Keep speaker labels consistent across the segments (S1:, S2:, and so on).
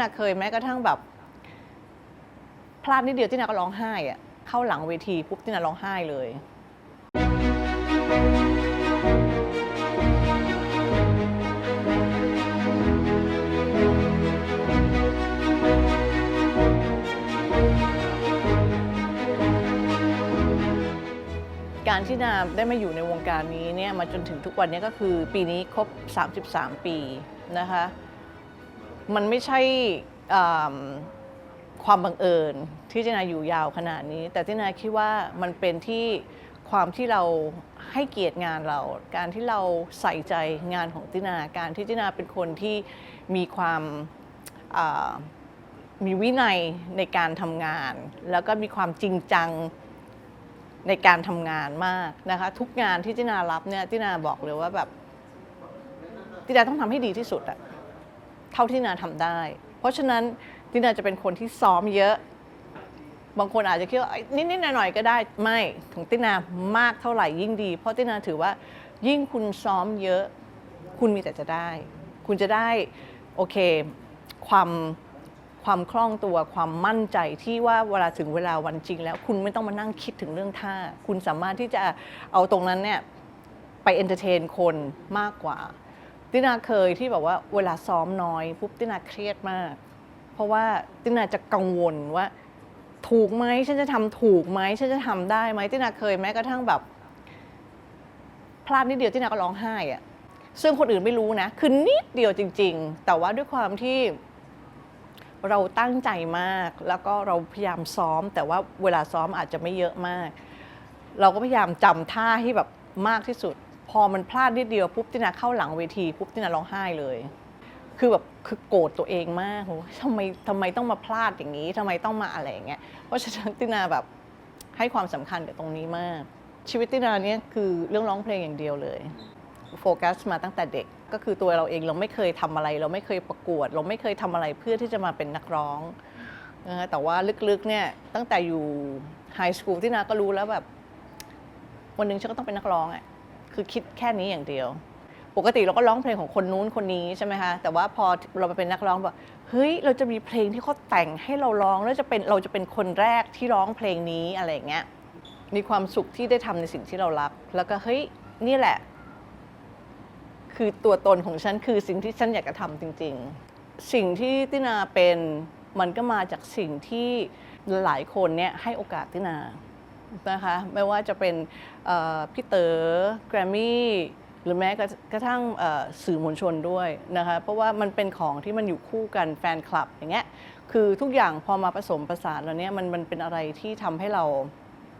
S1: นาเคยแม้กระทั่งแบบ พลาดนิดเดียวที่นาก็ร้องไห้อะเข้าหลังเวทีปุ๊บที่นาร้องไห้เลยการที่นาได้มาอยู่ในวงการนี้เนี่ยมาจนถึงทุกวันนี้ก็คือปีนี้ครบ 33 ปีนะคะ มันไม่ใช่ความบังเอิญที่ตินาอยู่ยาวขนาดนี้ แต่ตินาคิดว่ามันเป็นที่ความที่เราให้เกียรติงานเรา การที่เราใส่ใจงานของตินา การที่ตินาเป็นคนที่มีความมีวินัยในการทำงาน แล้วก็มีความจริงจังในการทำงานมากนะคะ ทุกงานที่ตินารับเนี่ยตินาบอกเลยว่าแบบตินาต้องทำให้ดีที่สุดอะ เท่าที่นาทำได้ เพราะฉะนั้นตินาจะเป็นคนที่ซ้อมเยอะ บางคนอาจจะคิดว่านิดๆหน่อยๆก็ได้ไม่ของตินามากเท่าไหร่ยิ่งดี เพราะตินาถือว่ายิ่งคุณซ้อมเยอะ คุณมีแต่จะได้ คุณจะได้โอเคความความคล่องตัวความมั่นใจที่ว่าเวลาถึงเวลาวันจริง แล้วคุณไม่ต้องมานั่งคิดถึงเรื่องท่า คุณสามารถที่จะเอาตรงนั้นเนี่ยไปเอนเตอร์เทนคนมากกว่า ตินาเคยที่แบบว่าเวลาซ้อมน้อยปุ๊บตินาเครียดมาก เพราะว่าตินาจะกังวลว่า ถูกไหมฉันจะทำถูกไหมฉันจะทำได้ไหมตินาเคยแม้กระทั่งแบบ พลาดนิดเดียวตินาก็ร้องไห้อะซึ่งคนอื่นไม่รู้นะคือนิดเดียวจริง ๆ แต่ว่าด้วยความที่เราตั้งใจมาก แล้วก็เราพยายามซ้อม แต่ว่าเวลาซ้อมอาจจะไม่เยอะมาก เราก็พยายามจำท่าให้แบบมากที่สุด พอมันพลาดนิดเดียวปุ๊บตินาเข้าหลังเวทีปุ๊บตินาร้องไห้เลย คือแบบคือโกรธตัวเองมากโหทำไมทำไมต้องมาพลาดอย่างนี้ทำไมต้องมาอะไรอย่างเงี้ยเพราะฉะนั้นตินาแบบให้ความสำคัญกับตรงนี้มาก ชีวิตตินาเนี่ยคือเรื่องร้องเพลงอย่างเดียวเลยโฟกัสมาตั้งแต่เด็กก็คือตัวเราเองเราไม่เคยทำอะไร เราไม่เคยประกวด เราไม่เคยทำอะไรเพื่อที่จะมาเป็นนักร้องนะฮะแต่ว่าลึกๆเนี่ยตั้งแต่อยู่ไฮสคูลที่นาก็รู้แล้วแบบ วันหนึ่งฉันก็ต้องเป็นนักร้องอะ คือคิดแค่นี้อย่างเดียว ปกติเราก็ร้องเพลงของคนนู้นคนนี้ใช่ไหมคะแต่ว่าพอเรามาเป็นนักร้องแบบเฮ้ยเราจะมีเพลงที่เขาแต่งให้เราร้องแล้วจะเป็นเราจะเป็นคนแรกที่ร้องเพลงนี้อะไรอย่างเงี้ยมีความสุขที่ได้ทำในสิ่งที่เรารัก แล้วก็เฮ้ยนี่แหละ คือตัวตนของฉันคือสิ่งที่ฉันอยากจะทำจริง ๆ สิ่งที่ตินาเป็นมันก็มาจากสิ่งที่หลายคนเนี่ยให้โอกาสตินา นะคะไม่ว่าจะเป็นพี่เต๋อแกรมมี่หรือแม้กระทั่งสื่อมวลชนด้วยนะคะเพราะว่ามันเป็นของที่มันอยู่คู่กันแฟนคลับอย่างเงี้ยคือทุกอย่างพอมาผสมประสานแล้วเนี่ยมันมันเป็นอะไรที่ทำให้เรา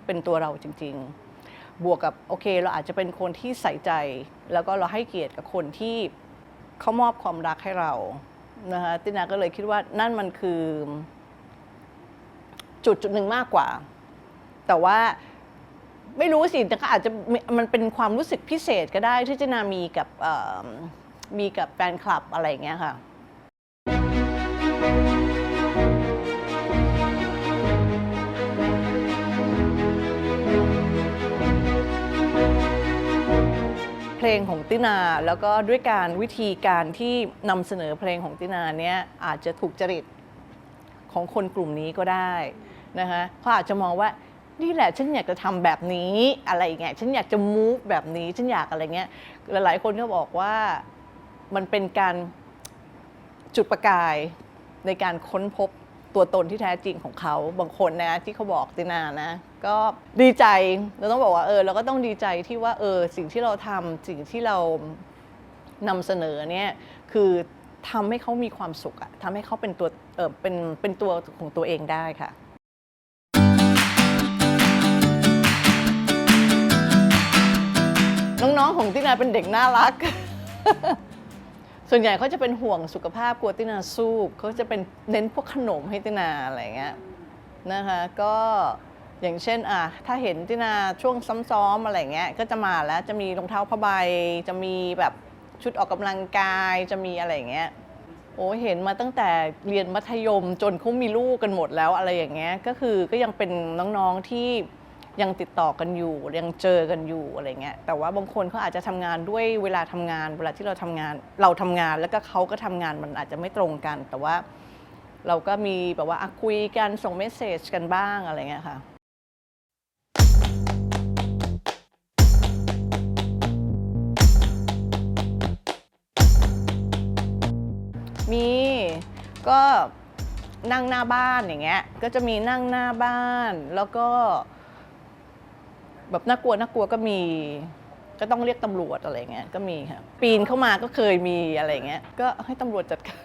S1: เป็นตัวเราจริง ๆ บวกกับโอเค เราอาจจะเป็นคนที่ใส่ใจ แล้วก็เราให้เกียรติกับคนที่เขามอบความรักให้เรานะคะตินาก็เลยคิดว่านั่นมันคือ จุดจุดหนึ่งมากกว่า แต่ว่าไม่รู้สิแต่ก็อาจจะมันเป็นความรู้สึกพิเศษก็ได้ที่ตินามีกับมีกับแฟนคลับอะไรอย่างเงี้ยค่ะเพลงของตินาแล้วก็ด้วยการวิธีการที่นำเสนอเพลงของตินาเนี่ยอาจจะถูกจริตของคนกลุ่มนี้ก็ได้นะคะเขาอาจจะมองว่า นี่แหละฉันอยากจะทำแบบนี้อะไรอย่างเงี้ยฉันอยากจะมูฟแบบนี้ฉันอยากอะไรเงี้ยหลายๆคนก็บอกว่ามันเป็นการจุดประกายในการค้นพบตัวตนที่แท้จริงของเขาบางคนนะที่เขาบอกตินานะ ก็ดีใจเราต้องบอกว่าเออเราก็ต้องดีใจที่ว่าเออสิ่งที่เราทำสิ่งที่เรานำเสนอเนี่ยคือทำให้เขามีความสุขอะทำให้เขาเป็นตัวเออเป็นเป็นตัวของตัวเองได้ค่ะ น้องๆของตินาเป็นเด็กน่ารัก ส่วนใหญ่เขาจะเป็นห่วงสุขภาพกลัวตินาสู้เขาจะเป็นเน้นพวกขนมให้ตินาอะไรเงี้ยนะคะก็อย่างเช่นอะถ้าเห็นตินาช่วงซ้อมๆอะไรเงี้ยก็จะมาแล้วจะมีรองเท้าผ้าใบ จะมีแบบชุดออกกำลังกายจะมีอะไรเงี้ยโอ้เห็นมาตั้งแต่เรียนมัธยมจนเขามีลูกกันหมดแล้วอะไรอย่างเงี้ยก็คือก็ยังเป็นน้องๆที่ ยังติดต่อกันอยู่ ยังเจอกันอยู่อะไรเงี้ยแต่ว่าบางคนเขาอาจจะทำงานด้วยเวลาทำงาน เวลาที่เราทำงาน เราทำงานแล้วก็เขาก็ทำงานมันอาจจะไม่ตรงกัน แต่ว่าเราก็มีแบบว่าคุยกันส่งเมสเซจกันบ้างอะไรเงี้ยค่ะมีก็นั่งหน้าบ้านอย่างเงี้ย ก็จะมีนั่งหน้าบ้านแล้วก็ แบบน่ากลัวน่ากลัวก็มี ก็ต้องเรียกตำรวจอะไรเงี้ยก็มีค่ะปีนเข้ามาก็เคยมีอะไรเงี้ยก็ให้ตำรวจจัดการ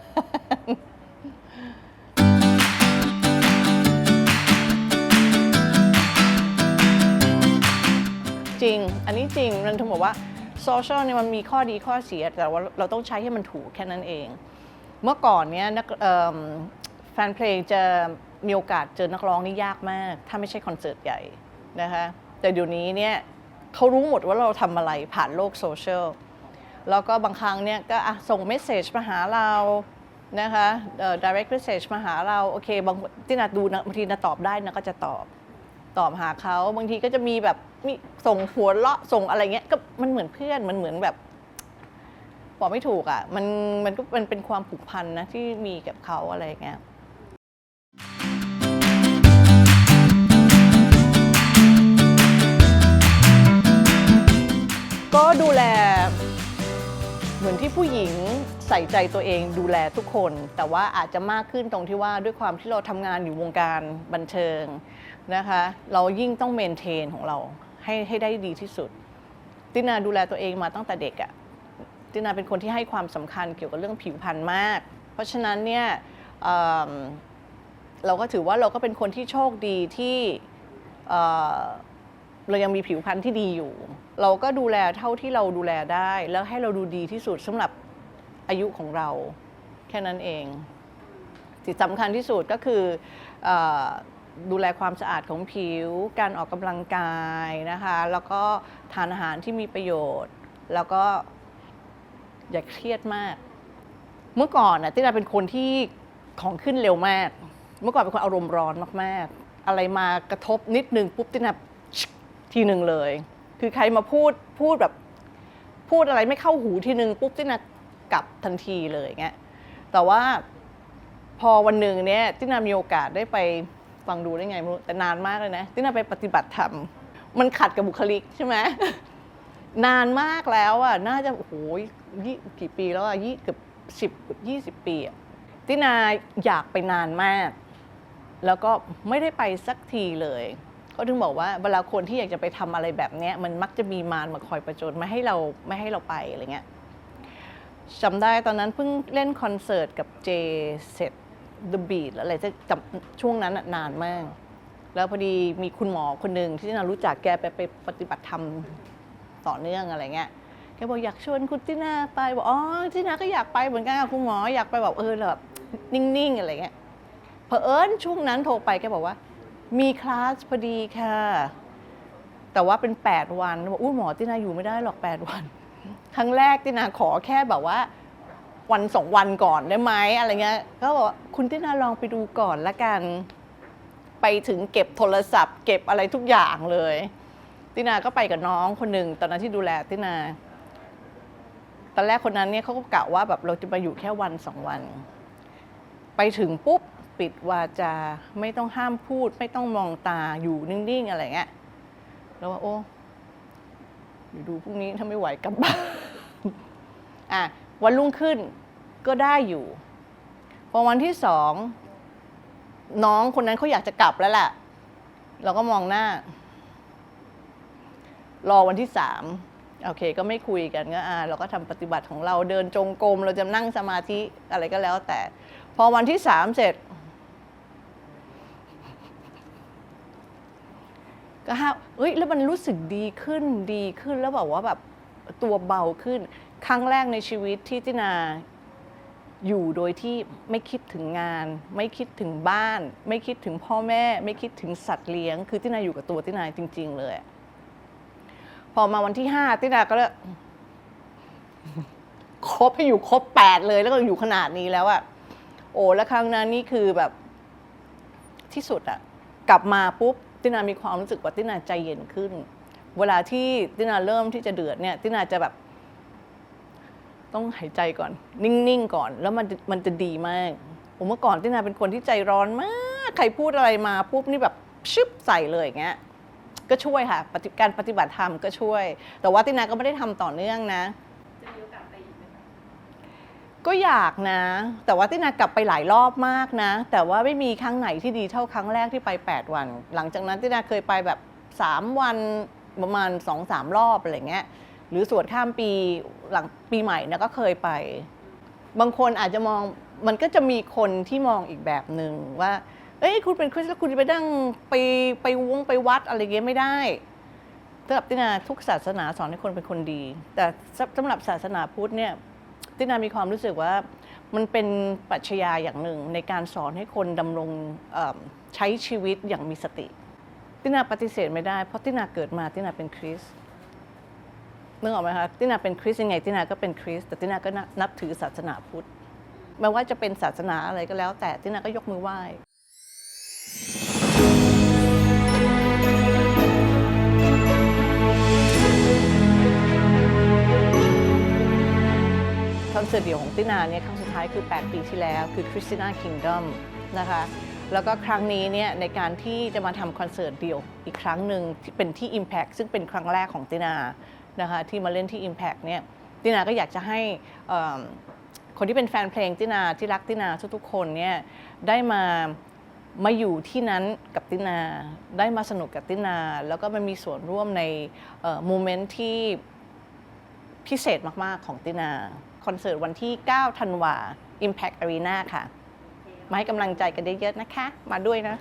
S1: จริง อันนี้จริงมันถึงบอกว่าโซเชียลเนี่ยมันมีข้อดีข้อเสีย แต่ว่าเราต้องใช้ให้มันถูกแค่นั้นเอง เมื่อก่อนเนี้ยนักแฟนเพลงจะมีโอกาสเจอนักร้องนี่ยากมาก ถ้าไม่ใช่คอนเสิร์ตใหญ่นะคะ แต่เดี๋ยวนี้เนี่ยเขารู้หมดว่าเราทำอะไรผ่านโลกโซเชียลแล้วก็บางครั้งเนี่ยก็ส่งเมสเซจมาหาเรานะคะ direct message มาหาเราโอเคบางที่นาดูนะบางทีนาตอบได้นะก็จะตอบตอบหาเขาบางทีก็จะมีแบบมีส่งหัวเราะส่งอะไรเงี้ยก็มันเหมือนเพื่อนมันเหมือนแบบบอกไม่ถูกอะมันมันก็มันเป็นความผูกพันนะที่มีกับเขาอะไรเงี้ย ผู้หญิงใส่ใจตัวเองดูแลทุกคน แต่ว่าอาจจะมากขึ้นตรงที่ว่าด้วยความที่เราทำงานอยู่วงการบันเทิงนะคะ เรายิ่งต้องเมนเทนของเราให้ให้ได้ดีที่สุด ตินาดูแลตัวเองมาตั้งแต่เด็กอะตินาเป็นคนที่ให้ความสำคัญเกี่ยวกับเรื่องผิวพรรณมาก เพราะฉะนั้นเนี่ยเเราก็ถือว่าเราก็เป็นคนที่โชคดีที่เเรายังมีผิวพรรณที่ดีอยู่ เราก็ดูแลเท่าที่เราดูแลได้ แล้วให้เราดูดีที่สุดสำหรับอายุของเรา แค่นั้นเองสิ่งสำคัญที่สุดก็คืออดูแลความสะอาดของผิว การออกกำลังกายนะคะ แล้วก็ทานอาหารที่มีประโยชน์ แล้วก็อย่าเครียดมาก เมื่อก่อนน่ะตินาเป็นคนที่ของขึ้นเร็วมาก เมื่อก่อนเป็นคนอารมณ์ร้อนมาก ๆ อะไรมากระทบนิดนึงปุ๊บตินาทีหนึ่งเลย คือใครมาพูดพูดแบบพูดอะไรไม่เข้าหูทีนึงปุ๊บตินากลับทันทีเลยเงี้ยแต่ว่าพอวันหนึ่งเนี้ยตินามีโอกาสได้ไปฟังดูได้ไงไม่รู้แต่นานมากเลยนะตินาไปปฏิบัติธรรมมันขัดกับบุคลิกใช่ไหมนานมากแล้วอะน่าจะโอ้โหยี่กี่ปีแล้วอะยี่เกือบสิบยี่สิบปีอะตินาอยากไปนานมาก แล้วก็ไม่ได้ไปสักทีเลย ก็ถึงบอกว่าเวลาคนที่อยากจะไปทำอะไรแบบนี้มันมักจะมีมารมาคอยประจนไม่ให้เราไม่ให้เราไปอะไรเงี้ยจำได้ตอนนั้นเพิ่งเล่นคอนเสิร์ตกับเจเสร็จ The Beat อะไรจะจำช่วงนั้นนานมาก แล้วพอดีมีคุณหมอคนหนึ่งที่นารู้จักแกไปไปปฏิบัติธรรมต่อเนื่องอะไรเงี้ยแกบอกอยากชวนคุณตินาไปบอกอ๋อตินาก็อยากไปเหมือนกันคุณหมออยากไปแบบเออแบบนิ่งๆอะไรเงี้ยเผอิญช่วงนั้นโทรไปแกบอกว่า มีคลาสพอดีค่ะ แต่ว่าเป็น 8 วันบอกอุ้ยหมอตินาอยู่ไม่ได้หรอก 8 วัน ครั้งแรกตินาขอแค่แบบว่า วันสองวันก่อนได้ไหมอะไรเงี้ยก็บอกคุณตินาลองไปดูก่อนละกัน ไปถึงเก็บโทรศัพท์ เก็บอะไรทุกอย่างเลย ตินาก็ไปกับน้องคนหนึ่งตอนนั้นที่ดูแลตินาตอนแรกคนนั้นเนี่ยเขาก็กะว่าแบบเราจะมาอยู่แค่วันสองวัน ไปถึงปุ๊บ ปิดวาจา ไม่ต้องห้ามพูด ไม่ต้องมองตาอยู่นิ่งๆอะไรเงี้ยแล้วว่าโอ้ยดูพรุ่งนี้ถ้าไม่ไหวกลับบ้านอะวันรุ่งขึ้นก็ได้อยู่พอวันที่สองน้องคนนั้นเขาอยากจะกลับแล้วแหละเราก็มองหน้า รอวันที่สามโอเค ก็ไม่คุยกันก็อ่าเราก็ทำปฏิบัติของเราเดินจงกรมเราจะนั่งสมาธิอะไรก็แล้วแต่ พอวันที่สามเสร็จ ก็ห้าเอ้ยแล้วมันรู้สึกดีขึ้นดีขึ้นแล้วแบบว่าแบบตัวเบาขึ้น ครั้งแรกในชีวิตที่ตินาอยู่โดยที่ไม่คิดถึงงาน ไม่คิดถึงบ้าน ไม่คิดถึงพ่อแม่ ไม่คิดถึงสัตว์เลี้ยง คือตินาอยู่กับตัวตินาจริง ๆ เลย พอมาวันที่ห้าตินาก็เลยครบให้อยู่ครบแปดเลยแล้วก็อยู่ขนาดนี้แล้วอะโอ้แล้วครั้งนั้นนี่คือแบบที่สุดอะกลับมาปุ๊บ ตินามีความรู้สึกว่าตินาใจเย็นขึ้น เวลาที่ตินาเริ่มที่จะเดือดเนี่ยตินาจะแบบ ต้องหายใจก่อน นิ่งๆก่อน แล้วมันมันจะดีมากผมเมื่อก่อนตินาเป็นคนที่ใจร้อนมาก ใครพูดอะไรมาปุ๊บนี่แบบชึบใส่เลยอย่างเงี้ยก็ช่วยค่ะการปฏิบัติธรรมก็ช่วย แต่ว่าตินาก็ไม่ได้ทำต่อเนื่องนะ
S2: จะมีโอกาสไปอีกไหมคะ
S1: ก็อยากนะ แต่ว่าตินากลับไปหลายรอบมากนะ แต่ว่าไม่มีครั้งไหนที่ดีเท่าครั้งแรกที่ไป 8 วัน หลังจากนั้นตินาเคยไปแบบ 3 วันประมาณ 2-3 รอบอะไรเงี้ยหรือสวดข้ามปีหลังปีใหม่นะก็เคยไป บางคนอาจจะมองมันก็จะมีคนที่มองอีกแบบหนึ่งว่า เอ้ยคุณเป็นคริสต์แล้วคุณจะไปนั่งไปไปวงไปวัดอะไรเงี้ยไม่ได้สำหรับตินาทุกศาสนาสอนให้คนเป็นคนดี แต่สำหรับศาสนาพุทธเนี่ย ตินามีความรู้สึกว่ามันเป็นปรัชญาอย่างหนึ่งในการสอนให้คนดำรงใช้ชีวิตอย่างมีสติ ตินาปฏิเสธไม่ได้เพราะตินาเกิดมาตินาเป็นคริสต์นึกออกไหมคะตินาเป็นคริสยังไงตินาก็เป็นคริสแต่ตินาก็นับนับถือศาสนาพุทธไม่ว่าจะเป็นศาสนาอะไรก็แล้ว แต่ตินาก็ยกมือไหว้ คอนเสิร์ตเดี่ยวของตินาเนี่ยครั้งสุดท้ายคือ 8 ปีที่แล้ว คือ Christina Kingdom นะคะแล้วก็ครั้งนี้เนี่ยในการที่จะมาทำคอนเสิร์ตเดี่ยวอีกครั้งหนึ่งที่เป็นที่ Impact ซึ่งเป็นครั้งแรกของตินานะคะที่มาเล่นที่ Impact เนี่ยตินาก็อยากจะให้คนที่เป็นแฟนเพลงตินาที่รักตินาทุกๆคนเนี่ยได้มามาอยู่ที่นั้นกับตินาได้มาสนุกกับตินา แล้วก็มันมีส่วนร่วมในโมเมนต์ที่พิเศษมาก ๆ ของตินา คอนเสิร์ตวันที่ 9 ธันวา Impact Arena ค่ะ มาให้กำลังใจกันเยอะๆนะคะ มาด้วยนะ